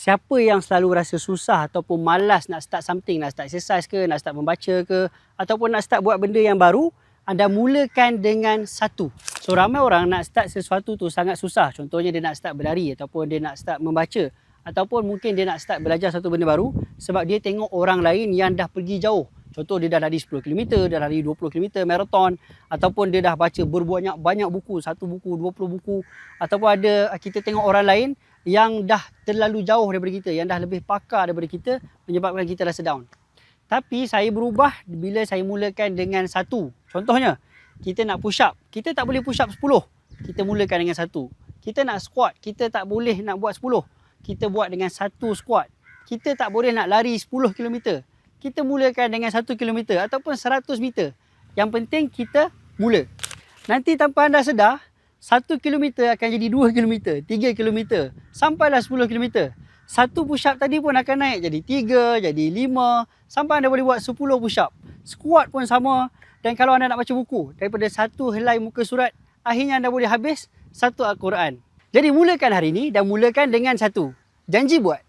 siapa yang selalu rasa susah ataupun malas nak start something, nak start exercise ke, nak start membaca ke, ataupun nak start buat benda yang baru, anda mulakan dengan satu. So ramai orang nak start sesuatu tu sangat susah. Contohnya dia nak start berlari ataupun dia nak start membaca ataupun mungkin dia nak start belajar satu benda baru sebab dia tengok orang lain yang dah pergi jauh. Contoh dia dah lari 10 km, dah lari 20 km maraton ataupun dia dah baca berbanyak banyak buku, satu buku, 20 buku ataupun ada kita tengok orang lain yang dah terlalu jauh daripada kita, yang dah lebih pakar daripada kita menyebabkan kita rasa down. Tapi saya berubah bila saya mulakan dengan satu. Contohnya, kita nak push up. Kita tak boleh push up 10. Kita mulakan dengan satu. Kita nak squat. Kita tak boleh nak buat 10. Kita buat dengan satu squat. Kita tak boleh nak lari 10 km. Kita mulakan dengan 1 km ataupun 100 meter. Yang penting kita mula. Nanti tanpa anda sedar, 1 km akan jadi 2 km, 3 km, sampailah 10 km. Satu push up tadi pun akan naik jadi 3, jadi 5, sampai anda boleh buat 10 push up. Squat pun sama. Dan kalau anda nak baca buku, daripada satu helai muka surat, akhirnya anda boleh habis satu Al-Quran. Jadi mulakan hari ini dan mulakan dengan satu. Janji buat.